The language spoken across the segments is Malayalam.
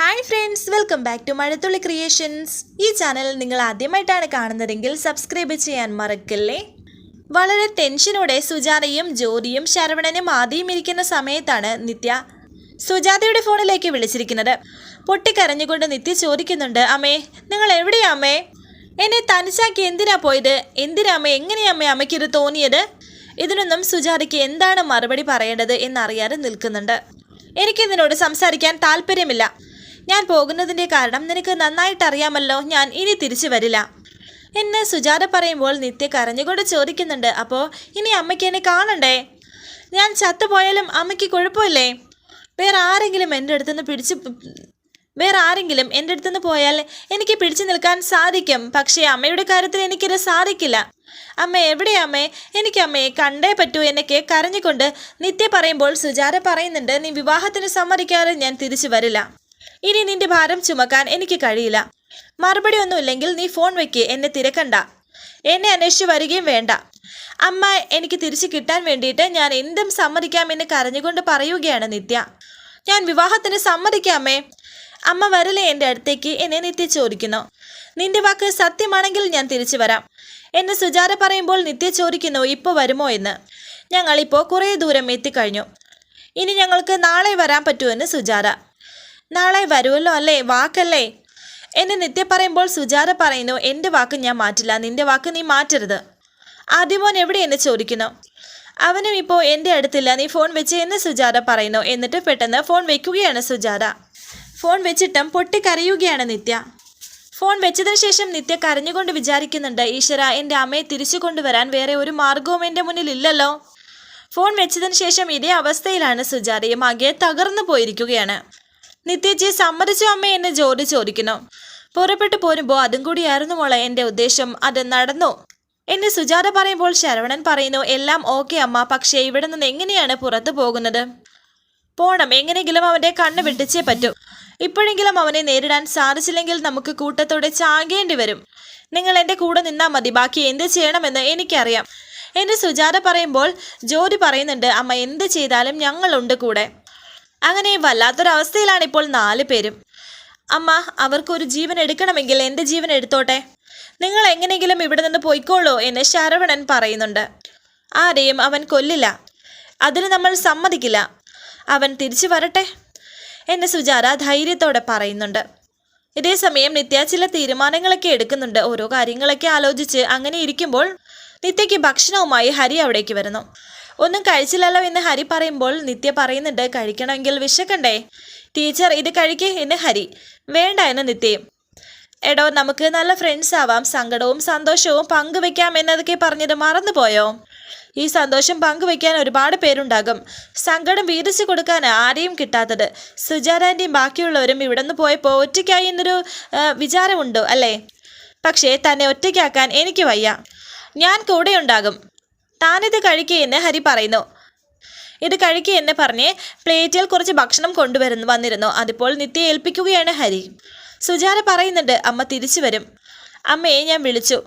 Hi friends welcome back to Mazhathulli creations ഈ ചാനൽ നിങ്ങൾ ആദ്യമായിട്ടാണ് കാണുന്നതെങ്കിൽ സബ്സ്ക്രൈബ് ചെയ്യാൻ മറക്കല്ലേ? വളരെ ടെൻഷനോടെ സുജാതയും ജ്യോതിയും ശരവണനും ആദ്യം ഇരിക്കുന്ന സമയത്താണ് നിത്യ സുജാതയുടെ ഫോണിലേക്ക് വിളിച്ചിരിക്കുന്നത്. പൊട്ടിക്കരഞ്ഞുകൊണ്ട് നിത്യ ചോദിക്കുന്നുണ്ട് അമ്മേ നിങ്ങൾ എവിടെയാ അമ്മേ? എന്നെ തനിച്ചാക്കി എന്തിനാ പോയത്? എന്തിനാ അമ്മേ എങ്ങനെയാ അമ്മേ അമ്മയ്ക്കിത് തോന്നിയത്? ഇതിനൊന്നും സുജാതയ്ക്ക് എന്താണ് മറുപടി പറയേണ്ടത് എന്നറിയാതെ നിൽക്കുന്നുണ്ട്. എനിക്കിതിനോട് സംസാരിക്കാൻ താല്പര്യമില്ല. ഞാൻ പോകുന്നതിന്റെ കാരണം നിനക്ക് നന്നായിട്ട് അറിയാമല്ലോ ഞാൻ ഇനി തിരിച്ചു വരില്ല. എന്ന് സുജാത പറയുമ്പോൾ നിത്യ കരഞ്ഞുകൊണ്ട് ചോദിക്കുന്നുണ്ട് അപ്പോൾ ഇനി അമ്മയ്ക്ക് എന്നെ കാണണ്ടേ? ഞാൻ ചത്തുപോയാലും അമ്മയ്ക്ക് കുഴപ്പമില്ലേ? വേറെ ആരെങ്കിലും എന്റെ അടുത്തുനിന്ന് പിടിച്ച് വേറെ ആരെങ്കിലും എന്റെ അടുത്തുനിന്ന് പോയാൽ എനിക്ക് പിടിച്ചു നിൽക്കാൻ സാധിക്കും പക്ഷേ അമ്മയുടെ കാര്യത്തിൽ എനിക്കിത് സാധിക്കില്ല. അമ്മ എവിടെയമ്മേ എനിക്ക് അമ്മയെ കണ്ടേ പറ്റൂ എന്നൊക്കെ കരഞ്ഞുകൊണ്ട് നിത്യ പറയുമ്പോൾ സുജാത പറയുന്നുണ്ട് നീ വിവാഹത്തിന് സമ്മതിക്കാതെ ഞാൻ തിരിച്ചു വരില്ല. ഇനി നിന്റെ ഭാരം ചുമക്കാൻ എനിക്ക് കഴിയില്ല. മറുപടി ഒന്നുമില്ലെങ്കിൽ നീ ഫോൺ വെക്ക് എന്നെ തിരക്കണ്ട. എന്നെ അന്വേഷിച്ച് വരികയും വേണ്ട. അമ്മ എനിക്ക് തിരിച്ചു കിട്ടാൻ വേണ്ടിയിട്ട് ഞാൻ എന്തും സമ്മതിക്കാമെന്ന് കരഞ്ഞുകൊണ്ട് പറയുകയാണ് നിത്യ. ഞാൻ വിവാഹത്തിന് സമ്മതിക്കാമേ അമ്മ. വരലേ എന്റെ അടുത്തേക്ക്? എന്നെ നിത്യ ചോദിക്കുന്നു. നിന്റെ വാക്ക് സത്യമാണെങ്കിൽ ഞാൻ തിരിച്ചു വരാം. എന്നെ സുജാത പറയുമ്പോൾ നിത്യ ചോദിക്കുന്നു ഇപ്പോൾ വരുമോ എന്ന്. ഞങ്ങളിപ്പോൾ കുറേ ദൂരം എത്തിക്കഴിഞ്ഞു. ഇനി ഞങ്ങൾക്ക് നാളെ വരാൻ പറ്റുമെന്ന് സുജാത. നാളെ വരുമല്ലോ അല്ലേ? വാക്കല്ലേ? എന്നെ നിത്യ പറയുമ്പോൾ സുജാത പറയുന്നു എന്റെ വാക്ക് ഞാൻ മാറ്റില്ല നിന്റെ വാക്ക് നീ മാറ്റരുത്. ആദ്യമോൻ എവിടെ എന്ന് ചോദിക്കുന്നു. അവനും ഇപ്പോൾ എന്റെ അടുത്തില്ല നീ ഫോൺ വെച്ച് എന്ന് സുജാത പറയുന്നു. എന്നിട്ട് പെട്ടെന്ന് ഫോൺ വെക്കുകയാണ് സുജാത. ഫോൺ വെച്ചിട്ടും പൊട്ടിക്കരയുകയാണ് നിത്യ. ഫോൺ വെച്ചതിന് ശേഷം നിത്യ കരഞ്ഞുകൊണ്ട് വിചാരിക്കുന്നുണ്ട് ഈശ്വര എന്റെ അമ്മയെ തിരിച്ചു കൊണ്ടുവരാൻ വേറെ ഒരു മാർഗവും എന്റെ മുന്നിൽ ഇല്ലല്ലോ ഫോൺ വെച്ചതിന് ശേഷം ഇതേ അവസ്ഥയിലാണ് സുജാതയും ആകെ തകർന്നു പോയിരിക്കുകയാണ്. നിത്യജി സമ്മതിച്ചു അമ്മ എന്നെ ജോലി ചോദിക്കുന്നു. പുറപ്പെട്ടു പോരുമ്പോൾ അതും കൂടിയായിരുന്നു മോളെ എന്റെ ഉദ്ദേശം. അത് നടന്നു. എന്നെ സുജാത പറയുമ്പോൾ ശരവണൻ പറയുന്നു എല്ലാം ഓക്കെ അമ്മ പക്ഷേ ഇവിടെ നിന്ന് എങ്ങനെയാണ് പുറത്തു പോകുന്നത്? പോണം. എങ്ങനെയെങ്കിലും അവന്റെ കണ്ണ് വെട്ടിച്ചേ പറ്റൂ. ഇപ്പോഴെങ്കിലും അവനെ നേരിടാൻ സാധിച്ചില്ലെങ്കിൽ നമുക്ക് കൂട്ടത്തോടെ ചാകേണ്ടി വരും. നിങ്ങൾ എന്റെ കൂടെ നിന്നാൽ മതി. ബാക്കി എന്ത് ചെയ്യണമെന്ന് എനിക്കറിയാം. എന്നെ സുജാത പറയുമ്പോൾ ജോലി പറയുന്നുണ്ട് അമ്മ എന്ത് ചെയ്താലും ഞങ്ങളുണ്ട് കൂടെ. അങ്ങനെ വല്ലാത്തൊരവസ്ഥയിലാണ് ഇപ്പോൾ നാല് പേരും. അമ്മ അവർക്കൊരു ജീവൻ എടുക്കണമെങ്കിൽ എന്റെ ജീവൻ എടുത്തോട്ടെ? നിങ്ങൾ എങ്ങനെയെങ്കിലും ഇവിടെ നിന്ന് പോയിക്കോളൂ എന്ന് ശരവണൻ പറയുന്നുണ്ട്. ആരെയും അവൻ കൊല്ലില്ല. അതിന് നമ്മൾ സമ്മതിക്കില്ല. അവൻ തിരിച്ചു വരട്ടെ എന്ന് സുജാര ധൈര്യത്തോടെ പറയുന്നുണ്ട്. ഇതേ സമയം നിത്യ ചില തീരുമാനങ്ങളൊക്കെ എടുക്കുന്നുണ്ട്. ഓരോ കാര്യങ്ങളൊക്കെ ആലോചിച്ച് അങ്ങനെ ഇരിക്കുമ്പോൾ നിത്യയ്ക്ക് ഭക്ഷണവുമായി ഹരി അവിടേക്ക് വരുന്നു. ഒന്നും കഴിച്ചില്ലല്ലോ എന്ന് ഹരി പറയുമ്പോൾ നിത്യ പറയുന്നുണ്ട് കഴിക്കണമെങ്കിൽ വിശക്കണ്ടേ? ടീച്ചർ ഇത് കഴിക്കേ എന്ന് ഹരി. വേണ്ട എന്ന് നിത്യയും. എടോ നമുക്ക് നല്ല ഫ്രണ്ട്സ് ആവാം. സങ്കടവും സന്തോഷവും പങ്കുവെക്കാം എന്നതൊക്കെ പറഞ്ഞത് മറന്നുപോയോ? ഈ സന്തോഷം പങ്കുവെക്കാൻ ഒരുപാട് പേരുണ്ടാകും. സങ്കടം വീതിച്ചു കൊടുക്കാൻ ആരെയും കിട്ടാത്തത്. സുജാതാന്റെയും ബാക്കിയുള്ളവരും ഇവിടെ നിന്ന് പോയപ്പോൾ ഒറ്റയ്ക്കായി എന്നൊരു വിചാരമുണ്ടോ അല്ലേ? പക്ഷേ തന്നെ ഒറ്റയ്ക്കാക്കാൻ എനിക്ക് വയ്യ. ഞാൻ കൂടെയുണ്ടാകും. താനിത് കഴിക്കുകയെന്ന് ഹരി പറയുന്നു. ഇത് കഴിക്കുകയെന്ന് പറഞ്ഞ് പ്ലേറ്റിൽ കുറച്ച് ഭക്ഷണം കൊണ്ടുവരുന്നു വന്നിരുന്നു. അതിപ്പോൾ നിത്യ ഏൽപ്പിക്കുകയാണ് ഹരി. സുജാത പറയുന്നുണ്ട് അമ്മ തിരിച്ചു വരും. അമ്മയെ ഞാൻ വിളിച്ചു.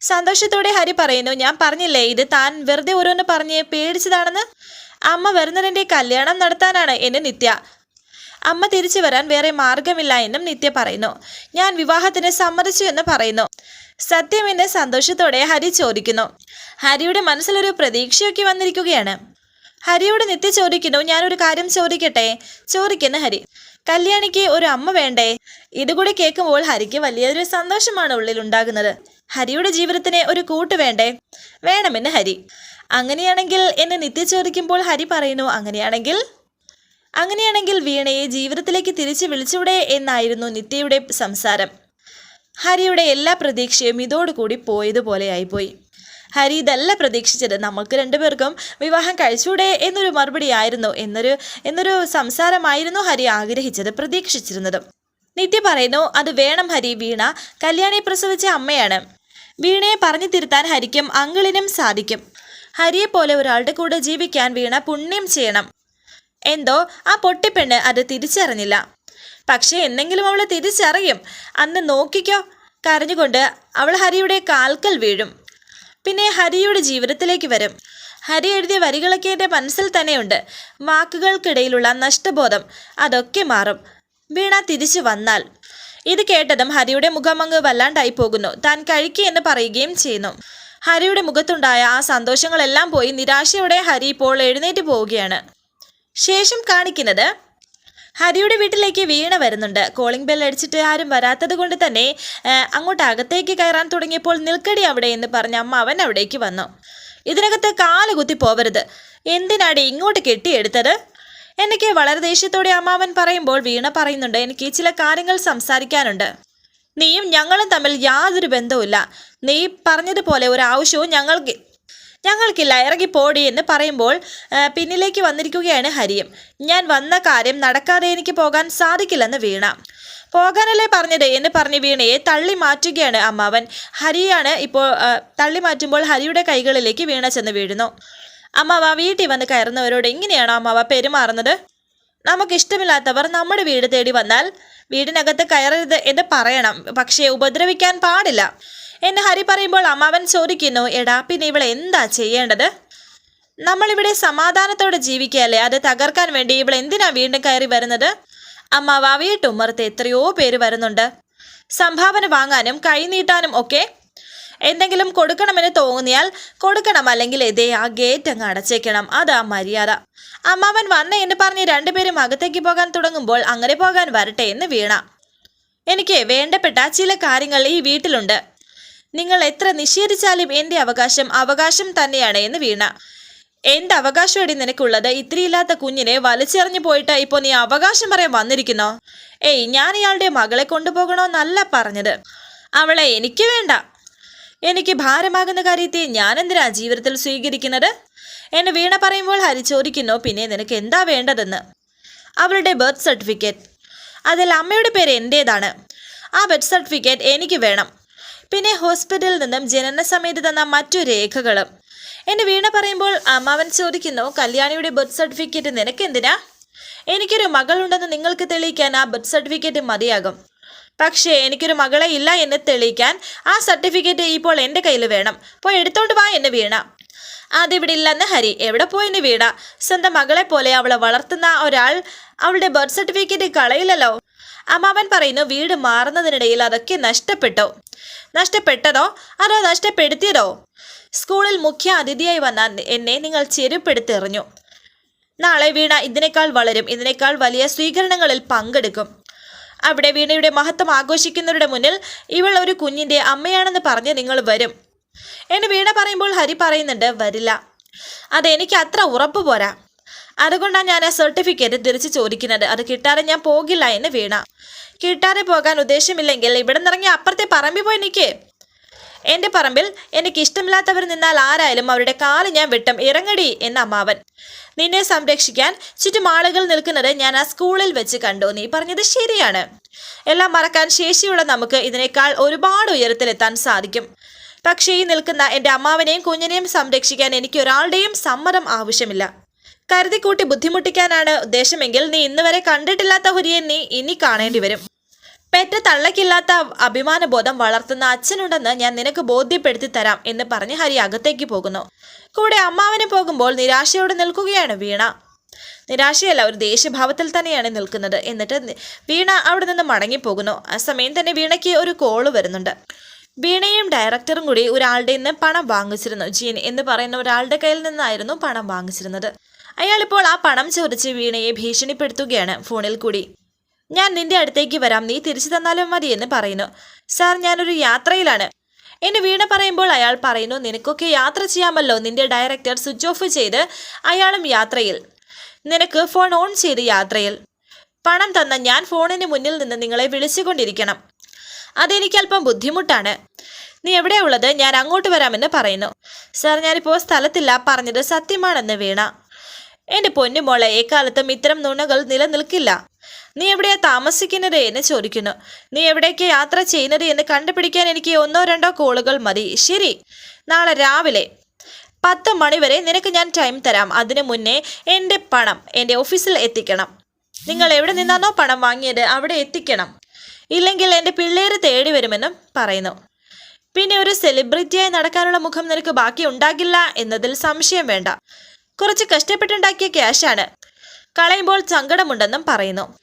സന്തോഷത്തോടെ ഹരി പറയുന്നു ഞാൻ പറഞ്ഞില്ലേ ഇത് താൻ വെറുതെ ഓരോന്ന് പറഞ്ഞ് പേടിച്ചതാണെന്ന്? അമ്മ വരുന്നതിന്റെ കല്യാണം നടത്താനാണ് എന്നെ നിത്യ. അമ്മ തിരിച്ചു വരാൻ വേറെ മാർഗമില്ല എന്നും നിത്യ പറയുന്നു. ഞാൻ വിവാഹത്തിന് സമ്മതിച്ചു എന്ന് പറയുന്നു. സത്യം എന്നെ സന്തോഷത്തോടെ ഹരി ചോദിക്കുന്നു. ഹരിയുടെ മനസ്സിലൊരു പ്രതീക്ഷയൊക്കെ വന്നിരിക്കുകയാണ്. ഹരിയോട് നിത്യ ചോദിക്കുന്നു ഞാനൊരു കാര്യം ചോദിക്കട്ടെ? ചോദിക്കുന്നു ഹരി. കല്യാണിക്ക് ഒരു അമ്മ വേണ്ടേ? ഇതുകൂടി കേൾക്കുമ്പോൾ ഹരിക്ക് വലിയൊരു സന്തോഷമാണ് ഉള്ളിൽ ഉണ്ടാകുന്നത്. ഹരിയുടെ ജീവിതത്തിന് ഒരു കൂട്ട് വേണ്ടേ? വേണമെന്ന് ഹരി. അങ്ങനെയാണെങ്കിൽ എന്നെ നിത്യ ചോദിക്കുമ്പോൾ ഹരി പറയുന്നു അങ്ങനെയാണെങ്കിൽ അങ്ങനെയാണെങ്കിൽ വീണയെ ജീവിതത്തിലേക്ക് തിരിച്ചു വിളിച്ചൂടെ എന്നായിരുന്നു നിത്യയുടെ സംസാരം. ഹരിയുടെ എല്ലാ പ്രതീക്ഷയും ഇതോടുകൂടി പോയതുപോലെയായിപ്പോയി ഹരി ഇതല്ല പ്രതീക്ഷിച്ചത്. നമ്മൾക്ക് രണ്ടുപേർക്കും വിവാഹം കഴിച്ചൂടെ എന്നൊരു മറുപടി ആയിരുന്നു. എന്നൊരു എന്നൊരു സംസാരമായിരുന്നു ഹരി ആഗ്രഹിച്ചത് പ്രതീക്ഷിച്ചിരുന്നതും. നിത്യ പറയുന്നു അത് വേണം ഹരി വീണ കല്യാണി പ്രസവിച്ച അമ്മയാണ്. വീണയെ പറഞ്ഞു തിരുത്താൻ ഹരിക്കും അങ്കിളിനും സാധിക്കും. ഹരിയെ പോലെ ഒരാളുടെ കൂടെ ജീവിക്കാൻ വീണ പുണ്യം ചെയ്യണം. എന്തോ ആ പൊട്ടിപ്പെണ്ണ് അത് തിരിച്ചറിഞ്ഞില്ല. പക്ഷേ എന്നെങ്കിലും അവൾ തിരിച്ചറിയും. അന്ന് നോക്കിക്കോ കരഞ്ഞുകൊണ്ട് അവൾ ഹരിയുടെ കാൽക്കൽ വീഴും. പിന്നെ ഹരിയുടെ ജീവിതത്തിലേക്ക് വരും. ഹരി എഴുതിയ വരികളൊക്കെ എന്റെ മനസ്സിൽ തന്നെയുണ്ട്. വാക്കുകൾക്കിടയിലുള്ള നഷ്ടബോധം അതൊക്കെ മാറും. വീണ തിരിച്ചു വന്നാൽ. ഇത് കേട്ടതും ഹരിയുടെ മുഖം അങ്ങ് വല്ലാണ്ടായി പോകുന്നു. താൻ കഴിക്കുക എന്ന് പറയുകയും ചെയ്യുന്നു. ഹരിയുടെ മുഖത്തുണ്ടായ ആ സന്തോഷങ്ങളെല്ലാം പോയി നിരാശയോടെ ഹരി ഇപ്പോൾ എഴുന്നേറ്റ് പോവുകയാണ്. ശേഷം കാണിക്കുന്നത് ഹരിയുടെ വീട്ടിലേക്ക് വീണ വരുന്നുണ്ട്. കോളിംഗ് ബെൽ അടിച്ചിട്ട് ആരും വരാത്തത് കൊണ്ട് തന്നെ അങ്ങോട്ട് അകത്തേക്ക് കയറാൻ തുടങ്ങിയപ്പോൾ നിൽക്കടി അവിടെ എന്ന് പറഞ്ഞ അമ്മ അവൻ അവിടേക്ക് വന്നു. ഇതിനകത്ത് കാൽ കുത്തി പോവരുത്. എന്തിനാടി ഇങ്ങോട്ട് കെട്ടിയെടുത്തത്? എന്നൊക്കെ വളരെ ദേഷ്യത്തോടെ അമ്മാവൻ പറയുമ്പോൾ വീണ പറയുന്നുണ്ട് എനിക്ക് ചില കാര്യങ്ങൾ സംസാരിക്കാനുണ്ട്. നീയും ഞങ്ങളും തമ്മിൽ യാതൊരു ബന്ധവുമില്ല. നീ പറഞ്ഞതുപോലെ ഒരു ആവശ്യവും ഞങ്ങൾക്ക് ഞങ്ങൾക്കില്ല ഇറങ്ങി പോടി എന്ന് പറയുമ്പോൾ പിന്നിലേക്ക് വന്നിരിക്കുകയാണ് ഹരിയും. ഞാൻ വന്ന കാര്യം നടക്കാതെ എനിക്ക് പോകാൻ സാധിക്കില്ലെന്ന് വീണ. പോകാനല്ലേ പറഞ്ഞത് എന്ന് പറഞ്ഞ് വീണയെ തള്ളി മാറ്റുകയാണ് അമ്മാവൻ. ഹരിയാണ് ഇപ്പോൾ തള്ളി മാറ്റുമ്പോൾ ഹരിയുടെ കൈകളിലേക്ക് വീണ ചെന്ന് വീഴുന്നു. അമ്മാവ വീട്ടിൽ വന്ന് കയറുന്നവരോട് എങ്ങനെയാണോ അമ്മാവ പെരുമാറുന്നത്? നമുക്കിഷ്ടമില്ലാത്തവർ നമ്മുടെ വീട് തേടി വന്നാൽ വീടിനകത്ത് കയറരുത് എന്ന് പറയണം. പക്ഷേ ഉപദ്രവിക്കാൻ പാടില്ല. എന്ന് ഹരി പറയുമ്പോൾ അമ്മാവൻ ചോദിക്കുന്നു എടാ പിന്നെ ഇവളെ എന്താ ചെയ്യേണ്ടത്? നമ്മളിവിടെ സമാധാനത്തോടെ ജീവിക്കുകയല്ലേ? അത് തകർക്കാൻ വേണ്ടി ഇവൾ എന്തിനാ വീണ്ടും കയറി വരുന്നത്? അമ്മാവ വീട്ടുമ്മറത്ത് എത്രയോ പേര് വരുന്നുണ്ട്. സംഭാവന വാങ്ങാനും കൈനീട്ടാനും ഒക്കെ എന്തെങ്കിലും കൊടുക്കണമെന്ന് തോന്നിയാൽ കൊടുക്കണം അല്ലെങ്കിൽ ഇതേ ആ ഗേറ്റ് അങ്ങ് അടച്ചേക്കണം. അതാ മര്യാദ. അമ്മാവൻ വന്ന എന്ന് പറഞ്ഞ് രണ്ടുപേരും അകത്തേക്ക് പോകാൻ തുടങ്ങുമ്പോൾ അങ്ങനെ പോകാൻ വരട്ടെ എന്ന് വീണ. എനിക്ക് വേണ്ടപ്പെട്ട ചില കാര്യങ്ങൾ ഈ വീട്ടിലുണ്ട്. നിങ്ങൾ എത്ര നിഷേധിച്ചാലും എന്റെ അവകാശം അവകാശം തന്നെയാണ് എന്ന് വീണ. എന്ത് അവകാശമടി നിനക്കുള്ളത്? ഇത്രയില്ലാത്ത കുഞ്ഞിനെ വലിച്ചെറിഞ്ഞു പോയിട്ട് ഇപ്പോൾ നീ അവകാശം പറയാൻ വന്നിരിക്കുന്നോ? ഏയ് ഞാൻ ഇയാളുടെ മകളെ കൊണ്ടുപോകണോന്നല്ല പറഞ്ഞത്. അവളെ എനിക്ക് വേണ്ട. എനിക്ക് ഭാരമാകുന്ന കാര്യത്തെ ഞാൻ എന്തിനാ ജീവിതത്തിൽ സ്വീകരിക്കുന്നത് എന്നെ വീണ പറയുമ്പോൾ ഹരി ചോദിക്കുന്നു പിന്നെ നിനക്ക് എന്താ വേണ്ടതെന്ന്? അവളുടെ ബർത്ത് സർട്ടിഫിക്കറ്റ്. അതിൽ അമ്മയുടെ പേര് എന്റേതാണ് ആ ബർത്ത് സർട്ടിഫിക്കറ്റ് എനിക്ക് വേണം. പിന്നെ ഹോസ്പിറ്റലിൽ നിന്നും ജനന സമയത്ത് തന്ന മറ്റു രേഖകളും. എന്നെ വീണ പറയുമ്പോൾ അമ്മാവൻ ചോദിക്കുന്നു കല്യാണിയുടെ ബർത്ത് സർട്ടിഫിക്കറ്റ് നിനക്ക് എന്തിനാ എനിക്കൊരു മകളുണ്ടെന്ന് നിങ്ങൾക്ക് തെളിയിക്കാൻ ആ ബർത്ത് സർട്ടിഫിക്കറ്റ് മതിയാകും. പക്ഷേ എനിക്കൊരു മകളെ ഇല്ല എന്ന് തെളിയിക്കാൻ ആ സർട്ടിഫിക്കറ്റ് ഇപ്പോൾ എന്റെ കയ്യിൽ വേണം. പോയി എടുത്തോണ്ട് വാ എന്ന് വീണ. അതിവിടെ ഇല്ലെന്ന് ഹരി. എവിടെ പോയെന്ന് വീണ? സ്വന്തം മകളെ പോലെ അവളെ വളർത്തുന്ന ഒരാൾ അവളുടെ ബർത്ത് സർട്ടിഫിക്കറ്റ് കളയില്ലല്ലോ. അമ്മാവൻ പറയുന്നു വീട് മാറുന്നതിനിടയിൽ അതൊക്കെ നഷ്ടപ്പെട്ടോ? നഷ്ടപ്പെട്ടതോ? അതോ നഷ്ടപ്പെടുത്തിയതോ? സ്കൂളിൽ മുഖ്യ അതിഥിയായി വന്ന എന്നെ നിങ്ങൾ ചെരുപ്പെടുത്തെറിഞ്ഞു നാളെ വീണ ഇതിനേക്കാൾ വളരും ഇതിനേക്കാൾ വലിയ സ്വീകരണങ്ങളിൽ പങ്കെടുക്കും. അവിടെ വീണയുടെ മഹത്വം ആഘോഷിക്കുന്നവരുടെ മുന്നിൽ ഇവൾ ഒരു കുഞ്ഞിന്റെ അമ്മയാണെന്ന് പറഞ്ഞ് നിങ്ങൾ വരും. എന്ന് വീണ പറയുമ്പോൾ ഹരി പറയുന്നുണ്ട് വരില്ല. അതെനിക്ക് അത്ര ഉറപ്പ് പോരാ. അതുകൊണ്ടാണ് ഞാൻ ആ സർട്ടിഫിക്കറ്റ് തിരിച്ച് ചോദിക്കുന്നത്. അത് കിട്ടാതെ ഞാൻ പോകില്ല എന്ന് വീണ. കിട്ടാതെ പോകാൻ ഉദ്ദേശമില്ലെങ്കിൽ ഇവിടെ നിന്നിറങ്ങി അപ്പുറത്തെ പറമ്പിൽ പോയി നിൽക്കേ എന്റെ പറമ്പിൽ എനിക്ക് ഇഷ്ടമില്ലാത്തവർ നിന്നാൽ ആരായാലും അവരുടെ കാൽ ഞാൻ വെട്ടും. ഇറങ്ങടി എന്ന അമ്മാവൻ. നിന്നെ സംരക്ഷിക്കാൻ ചുറ്റും ആളുകൾ നിൽക്കുന്നത് ഞാൻ ആ സ്കൂളിൽ വെച്ച് കണ്ടു. നീ പറഞ്ഞത് ശരിയാണ്. എല്ലാം മറക്കാൻ ശേഷിയുള്ള നമുക്ക് ഇതിനേക്കാൾ ഒരുപാട് ഉയരത്തിലെത്താൻ സാധിക്കും. പക്ഷേ ഈ നിൽക്കുന്ന എന്റെ അമ്മാവനെയും കുഞ്ഞിനെയും സംരക്ഷിക്കാൻ എനിക്ക് ഒരാളുടെയും സമ്മതം ആവശ്യമില്ല. കരുതിക്കൂട്ടി ബുദ്ധിമുട്ടിക്കാനാണ് ഉദ്ദേശമെങ്കിൽ നീ ഇന്ന് വരെ കണ്ടിട്ടില്ലാത്ത ഹുരിയെ നീ ഇനി കാണേണ്ടി വരും. പെറ്റ തള്ളക്കില്ലാത്ത അഭിമാനബോധം വളർത്തുന്ന അച്ഛനുണ്ടെന്ന് ഞാൻ നിനക്ക് ബോധ്യപ്പെടുത്തി തരാം എന്ന് പറഞ്ഞ് ഹരി അകത്തേക്ക് പോകുന്നു. കൂടെ അമ്മാവന് പോകുമ്പോൾ നിരാശയോടെ നിൽക്കുകയാണ് വീണ. നിരാശയല്ല ഒരു ദേഷ്യഭാവത്തിൽ തന്നെയാണ് നിൽക്കുന്നത്. എന്നിട്ട് വീണ അവിടെ നിന്ന് മടങ്ങിപ്പോകുന്നു. ആ സമയം തന്നെ വീണയ്ക്ക് ഒരു കോൾ വരുന്നുണ്ട്. വീണയും ഡയറക്ടറും കൂടി ഒരാളുടെ നിന്ന് പണം വാങ്ങിച്ചിരുന്നു. ജീൻ എന്ന് പറയുന്ന ഒരാളുടെ കയ്യിൽ നിന്നായിരുന്നു പണം വാങ്ങിച്ചിരുന്നത്. അയാളിപ്പോൾ ആ പണം ചോദിച്ച് വീണയെ ഭീഷണിപ്പെടുത്തുകയാണ് ഫോണിൽ കൂടി. ഞാൻ നിന്റെ അടുത്തേക്ക് വരാം. നീ തിരിച്ചു തന്നാലും മതി എന്ന് പറയുന്നു. സാർ ഞാനൊരു യാത്രയിലാണ് എന്നെ വീണ പറയുമ്പോൾ അയാൾ പറയുന്നു നിനക്കൊക്കെ യാത്ര ചെയ്യാമല്ലോ. നിന്റെ ഡയറക്ടർ സ്വിച്ച് ഓഫ് ചെയ്ത് അയാളും യാത്രയിൽ. നിനക്ക് ഫോൺ ഓൺ ചെയ്ത് യാത്രയിൽ. പണം തന്ന ഞാൻ ഫോണിന് മുന്നിൽ നിന്ന് നിങ്ങളെ വിളിച്ചുകൊണ്ടിരിക്കണം. അതെനിക്ക് അല്പം ബുദ്ധിമുട്ടാണ്. നീ എവിടെയാ ഉള്ളത്? ഞാൻ അങ്ങോട്ട് വരാമെന്ന് പറയുന്നു. സാർ ഞാനിപ്പോൾ സ്ഥലത്തില്ല. പറഞ്ഞത് സത്യമാണെന്ന് വീണ. എന്റെ പൊന്നുമോളെ എക്കാലത്തും ഇത്തരം നുണകൾ നിലനിൽക്കില്ല. നീ എവിടെയാ താമസിക്കുന്നത് എന്ന് ചോദിക്കുന്നു. നീ എവിടേക്ക് യാത്ര ചെയ്യുന്നത് എന്ന് കണ്ടുപിടിക്കാൻ എനിക്ക് ഒന്നോ രണ്ടോ കോളുകൾ മതി. ശരി. നാളെ രാവിലെ പത്ത് മണിവരെ നിനക്ക് ഞാൻ ടൈം തരാം. അതിനു മുന്നേ എന്റെ പണം എന്റെ ഓഫീസിൽ എത്തിക്കണം. നിങ്ങൾ എവിടെ നിന്നാണോ പണം വാങ്ങിയത്? അവിടെ എത്തിക്കണം. ഇല്ലെങ്കിൽ എന്റെ പിള്ളേര് തേടി വരുമെന്നും പറയുന്നു. പിന്നെ ഒരു സെലിബ്രിറ്റിയായി നടക്കാനുള്ള മുഖം നിനക്ക് ബാക്കി ഉണ്ടാകില്ല എന്നതിൽ സംശയം വേണ്ട. കുറച്ച് കഷ്ടപ്പെട്ടുണ്ടാക്കിയ ക്യാഷാണ് കളയുമ്പോൾ സങ്കടമുണ്ടെന്നും പറയുന്നു.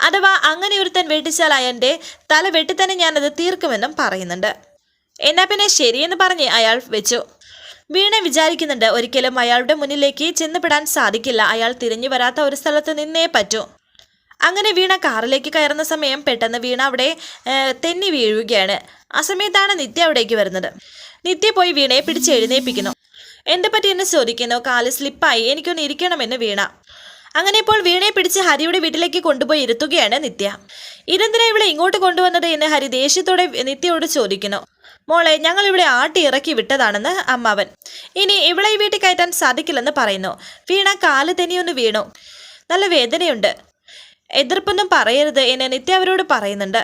അഥവാ അങ്ങനെ ഒരുത്തൻ വെട്ടിച്ചാൽ അയാളുടെ തല തന്നെ ഞാനത് തീർക്കുമെന്നും പറയുന്നുണ്ട്. എന്നാ പിന്നെ ശരിയെന്ന് പറഞ്ഞ് അയാൾ വെച്ചു. വീണ വിചാരിക്കുന്നുണ്ട് ഒരിക്കലും അയാളുടെ മുന്നിലേക്ക് ചെന്നുപെടാൻ സാധിക്കില്ല. അയാൾ തിരിഞ്ഞു വരാത്ത ഒരു സ്ഥലത്ത് നിന്നേ പറ്റൂ. അങ്ങനെ വീണ കാറിലേക്ക് കയറുന്ന സമയം പെട്ടെന്ന് വീണ അവിടെ തെന്നി വീഴുകയാണ്. ആ സമയത്താണ് നിത്യ അവിടേക്ക് വരുന്നത്. നിത്യ പോയി വീണയെ പിടിച്ച് എഴുന്നേൽപ്പിക്കുന്നു എന്ത് എന്നെ ചോദിക്കുന്നു. കാൽ സ്ലിപ്പായി. എനിക്കൊന്ന് ഇരിക്കണമെന്ന് വീണ. അങ്ങനെ ഇപ്പോൾ വീണയെ പിടിച്ച് ഹരിയുടെ വീട്ടിലേക്ക് കൊണ്ടുപോയി ഇരുത്തുകയാണ് നിത്യ. ഇതെന്തിനാ ഇവിടെ ഇങ്ങോട്ട് കൊണ്ടുവന്നത്? എന്ന് ഹരി ദേഷ്യത്തോടെ നിത്യയോട് ചോദിക്കുന്നു. മോളെ ഞങ്ങൾ ഇവിടെ ആട്ടി ഇറക്കി വിട്ടതാണെന്ന് അമ്മാവൻ. ഇനി ഇവിടെ ഈ വീട്ടിൽ കയറ്റാൻ സാധിക്കില്ലെന്ന് പറയുന്നു. വീണ കാൽ തന്നെയൊന്ന് വീണു. നല്ല വേദനയുണ്ട്. എതിർപ്പൊന്നും പറയരുത് എന്ന് നിത്യ അവരോട് പറയുന്നുണ്ട്.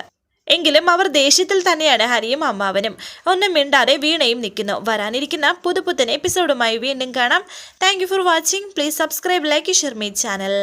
എങ്കിലും അവർ ദേഷ്യത്തിൽ തന്നെയാണ് ഹരിയും അമ്മാവനും. ഒന്നും മിണ്ടാതെ വീണയും നിൽക്കുന്നു. വരാനിരിക്കുന്ന പുതുപുത്തൻ എപ്പിസോഡുമായി വീണ്ടും കാണാം. Thank for watching please subscribe like share my channel